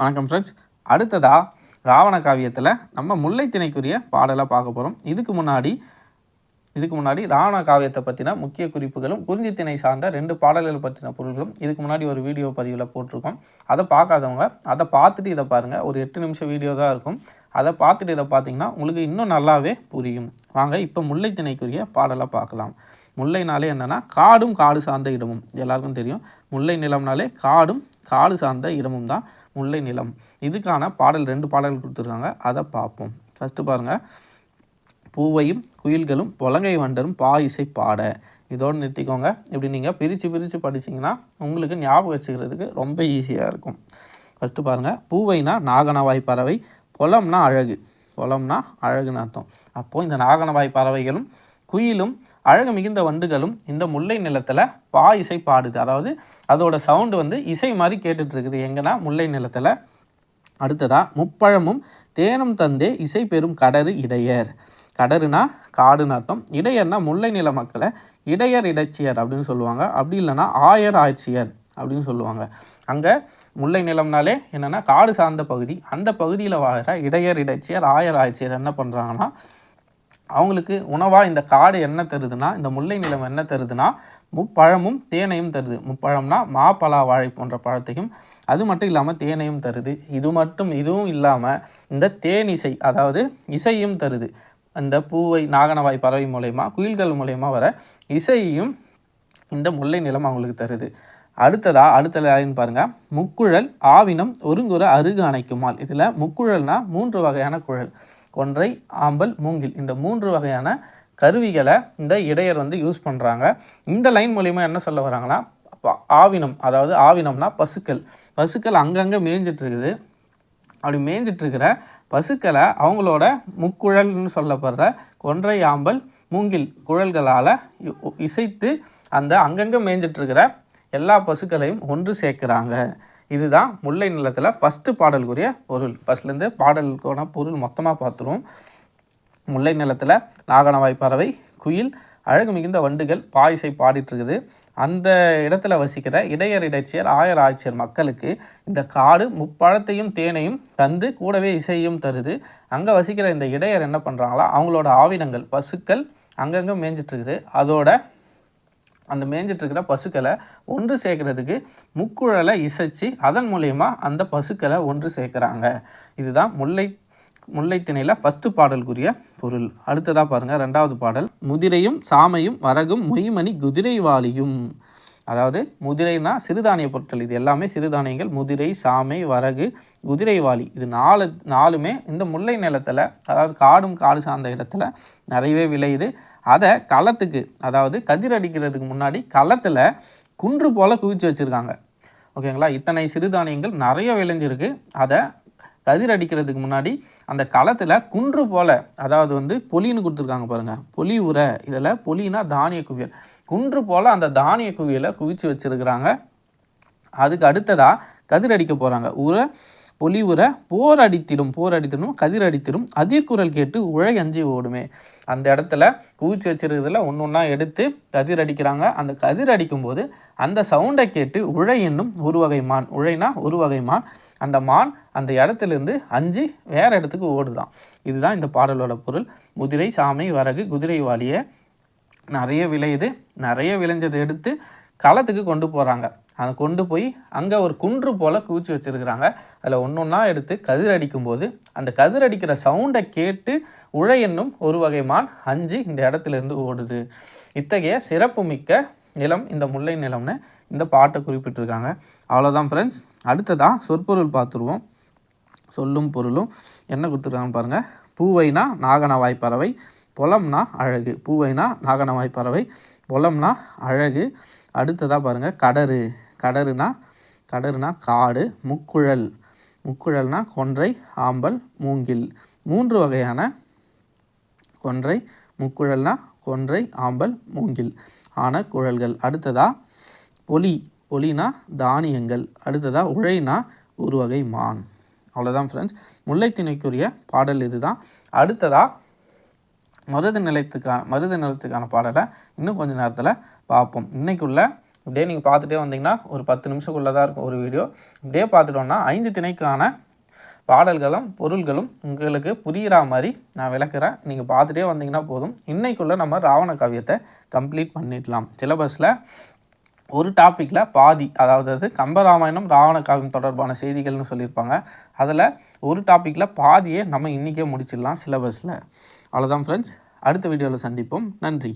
வணக்கம் ஃப்ரெண்ட்ஸ் அடுத்ததாக ராவண காவியத்தில் நம்ம முல்லைத்திணைக்குரிய பாடலை பார்க்க போகிறோம் இதுக்கு முன்னாடி இதுக்கு முன்னாடி ராவண காவியத்தை பற்றின முக்கிய குறிப்புகளும் குறிஞ்சித்திணை சார்ந்த ரெண்டு பாடல்கள் பற்றின பொருள்களும் இதுக்கு முன்னாடி ஒரு வீடியோ பதிவில் போட்டிருக்கோம். அதை பார்க்காதவங்க அதை பார்த்துட்டு இதை பாருங்கள் ஒரு எட்டு நிமிஷம் வீடியோ தான் இருக்கும். அதை பார்த்துட்டு இதை பார்த்தீங்கன்னா உங்களுக்கு இன்னும் நல்லாவே புரியும். வாங்க இப்போ முல்லைத்திணைக்குரிய பாடலை பார்க்கலாம். முல்லைனாலே என்னென்னா காடும் காடு சார்ந்த இடமும். எல்லாருக்கும் தெரியும். முல்லை நிலம்னாலே காடும் காடு சார்ந்த இடமும் தான். முல்லை நிலம். இதுக்கான பாடல் ரெண்டு பாடல்கள் கொடுத்துருக்காங்க. அதை பார்ப்போம் ஃபஸ்ட்டு பாருங்கள் பூவையும் குயில்களும் புலங்கை வண்டரும் பா இசை பாட. இதோடு நிறுத்திக்கோங்க. இப்படி நீங்கள் பிரித்து பிரித்து படிச்சிங்கன்னா உங்களுக்கு ஞாபகம் வச்சுக்கிறதுக்கு ரொம்ப ஈஸியாக இருக்கும். ஃபஸ்ட்டு பாருங்கள் பூவைனா நாகனவாய் பறவை புலம்னா அழகு. புலம்னா அழகுன்னு அர்த்தம். அப்போது இந்த நாகனவாய் பறவைகளும் குயிலும் அழகு மிகுந்த வண்டுகளும் இந்த முல்லை நிலத்தில் பா இசை பாடுது. அதாவது அதோட சவுண்டு வந்து இசை மாதிரி கேட்டுட்ருக்குது எங்கன்னா முல்லை நிலத்தில். அடுத்ததாக முப்பழமும் தேனும் தந்தே இசை பெறும் கடறு இடையர். கடறுனா காடுன்னு அர்த்தம். இடையர்னா முல்லை நில மக்களை இடையர் இடைச்சியர் அப்படின்னு சொல்லுவாங்க. அப்படி இல்லைன்னா ஆயர் ஆட்சியர் அப்படின்னு சொல்லுவாங்க. அங்கே முல்லை நிலம்னாலே என்னென்னா காடு சார்ந்த பகுதி. அந்த பகுதியில் வாழ்கிற இடையர் இடைச்சியர் ஆயர் ஆட்சியர் என்ன பண்ணுறாங்கன்னா அவங்களுக்கு உணவாக இந்த காடு என்ன தருதுன்னா இந்த முல்லை நிலம் என்ன தருதுன்னா முப்பழமும் தேனையும் தருது. முப்பழம்னா மாப்பலா வாழை போன்ற பழத்தையும் அது மட்டும் இல்லாமல் தேனையும் தருது. இது மட்டும் இதுவும் இல்லாமல் இந்த தேனிசை அதாவது இசையும் தருது. இந்த பூவை நாகனவாய் பறவை மூலயமா குயில்கள் மூலயமா வர இசையையும் இந்த முல்லை நிலம் அவங்களுக்கு தருது. அடுத்ததா அடுத்த லைன் பாருங்க. முக்குழல் ஆவினம் ஒருங்குற அருகு அணைக்குமால் இதில் முக்குழல்னா மூன்று வகையான குழல். கொன்றை ஆம்பல் மூங்கில் இந்த மூன்று வகையான கருவிகளை இந்த இடையர் வந்து யூஸ் பண்ணுறாங்க இந்த லைன் மூலிமா என்ன சொல்ல வராங்கன்னா ஆவினம் அதாவது ஆவினம்னா பசுக்கள். பசுக்கள் அங்கங்கே மேய்ஞ்சிட்டு இருக்குது அப்படி மேய்ஞ்சிட்ருக்கிற பசுக்களை அவங்களோட முக்குழல்னு சொல்லப்படுற கொன்றை ஆம்பல் மூங்கில் குழல்களால் இசைத்து அந்த அங்கங்கே மேய்ஞ்சிட்ருக்கிற எல்லா பசுக்களையும் ஒன்று சேர்க்குறாங்க. இதுதான் முல்லை நிலத்தில் ஃபஸ்ட்டு பாடலுக்குரிய பொருள். ஃபஸ்ட்லேருந்து பாடலுக்கான பொருள் மொத்தமாக பார்த்துருவோம். முல்லை நிலத்தில் நாகனவாய் பறவை குயில் அழகு மிகுந்த வண்டுகள் பாயிசை பாடிட்டுருக்குது. அந்த இடத்துல வசிக்கிற இடையர் இடைச்சியர் ஆயர் ஆட்சியர் மக்களுக்கு இந்த காடு முப்பழத்தையும் தேனையும் தந்து கூடவே இசையும் தருது. அங்கே வசிக்கிற இந்த இடையர் என்ன பண்ணுறாங்களா அவங்களோட ஆவினங்கள் பசுக்கள் அங்கங்கே மேய்ஞ்சிட்ருக்குது அதோட அந்த மேய்ஞ்சிட்ருக்கிற பசுக்களை ஒன்று சேர்க்கறதுக்கு முக்குழலை இசைச்சு அதன் மூலயமா அந்த பசுக்களை ஒன்று சேர்க்குறாங்க. இதுதான் முல்லை முல்லைத்திணையில் ஃபஸ்ட்டு பாடலுக்குரிய பொருள். அடுத்ததாக பாருங்கள் ரெண்டாவது பாடல். முதிரையும் சாமையும் வரகும் மொய்மணி குதிரைவாளியும். அதாவது முதிரைனா சிறுதானிய பொருட்கள். இது எல்லாமே சிறுதானியங்கள். முதிரை சாமை வரகு குதிரைவாளி இது நாலு நாலுமே இந்த முல்லை நிலத்தில் அதாவது காடும் காடு சார்ந்த இடத்துல நிறையவே விளையுது. அதை களத்துக்கு அதாவது கதிர் அடிக்கிறதுக்கு முன்னாடி களத்தில் குன்று போல் குவிச்சு வச்சுருக்காங்க. ஓகேங்களா? இத்தனை சிறுதானியங்கள் நிறைய விளைஞ்சிருக்கு. அதை கதிர் அடிக்கிறதுக்கு முன்னாடி அந்த களத்தில் குன்று போல் அதாவது வந்து பொலின்னு கொடுத்துருக்காங்க பாருங்கள் பொலி உரை இதில் பொலினா தானிய குவியல். குன்று போல் அந்த தானிய குவியலை குவிச்சு வச்சுருக்கிறாங்க. அதுக்கு அடுத்ததாக கதிர் அடிக்க போகிறாங்க உரை பொலி உரை போர் அடித்திடும் போர் அடித்திடும் கதிர் அடித்திடும். அதிர்குரல் கேட்டு உழை அஞ்சி ஓடுமே. அந்த இடத்துல குவிச்சு வச்சிருக்கிறதுல ஒன்று ஒன்றா எடுத்து கதிர் அடிக்கிறாங்க. அந்த கதிர் அடிக்கும்போது அந்த சவுண்டை கேட்டு உழை என்னும் ஒரு வகை மான் உழைனா ஒரு வகை மான். அந்த மான் அந்த இடத்துலேருந்து அஞ்சு வேறு இடத்துக்கு ஓடுதான். இதுதான் இந்த பாடலோட பொருள். முதிரை சாமை வரகு குதிரை வாலிய நிறைய விளையுது. நிறைய விளைஞ்சதை எடுத்து களத்துக்கு கொண்டு போகிறாங்க அதை கொண்டு போய் அங்கே ஒரு குன்று போல் குவிச்சு வச்சுருக்கிறாங்க. அதில் ஒன்று ஒன்றா எடுத்து கதிர் அடிக்கும்போது அந்த கதிர் அடிக்கிற சவுண்டை கேட்டு உழை என்னும் ஒரு வகை மான் அஞ்சு இந்த இடத்துலேருந்து ஓடுது. இத்தகைய சிறப்பு மிக்க நிலம் இந்த முல்லை நிலம்னு இந்த பாட்டை குறிப்பிட்டிருக்காங்க. அவ்வளோதான் ஃப்ரெண்ட்ஸ் அடுத்ததாக சொற்பொருள் பார்த்துருவோம். சொல்லும் பொருளும் என்ன கொடுத்துருக்காங்கன்னு பாருங்கள் பூவைனா நாகனவாய் பறவை புலம்னா அழகு. பூவைனா நாகனவாய் பறவை புலம்னா அழகு. அடுத்ததாக பாருங்கள் கடறு. கடறுனா கடறுனா காடு முக்குழல். முக்குழல்னா கொன்றை ஆம்பல் மூங்கில். மூன்று வகையான கொன்றை முக்குழல்னா கொன்றை ஆம்பல் மூங்கில் ஆன குழல்கள். அடுத்ததாக பொலி ஒலினா தானியங்கள். அடுத்ததாக உழைனா ஒரு வகை மான். அவ்வளோதான் ஃப்ரெண்ட்ஸ் முல்லைத்திணைக்குரிய பாடல் இதுதான். அடுத்ததாக மருத நிலையத்துக்கான மருத நிலத்துக்கான பாடலை இன்னும் கொஞ்சம் நேரத்தில் பார்ப்போம். இன்றைக்குள்ளே இப்படியே நீங்கள் பார்த்துட்டே வந்தீங்கன்னா ஒரு பத்து நிமிஷக்குள்ளே தான் இருக்கும் ஒரு வீடியோ இப்படியே பார்த்துட்டோன்னா ஐந்து திணைக்கான பாடல்களும் பொருள்களும் உங்களுக்கு புரிகிற மாதிரி நான் விளக்குறேன். நீங்கள் பார்த்துட்டே வந்தீங்கன்னா போதும். இன்றைக்குள்ளே நம்ம ராவண காவியத்தை கம்ப்ளீட் பண்ணிடலாம். சிலபஸில் ஒரு டாப்பிக்கில் பாதி அதாவது அது கம்பராமாயணம் ராவண காவியம் தொடர்பான செய்திகள்னு சொல்லியிருப்பாங்க. அதில் ஒரு டாப்பிக்கில் பாதியே நம்ம இன்றைக்கே முடிச்சிடலாம் சிலபஸில் அவ்வளோதான் ஃப்ரெண்ட்ஸ் அடுத்த வீடியோவில் சந்திப்போம். நன்றி.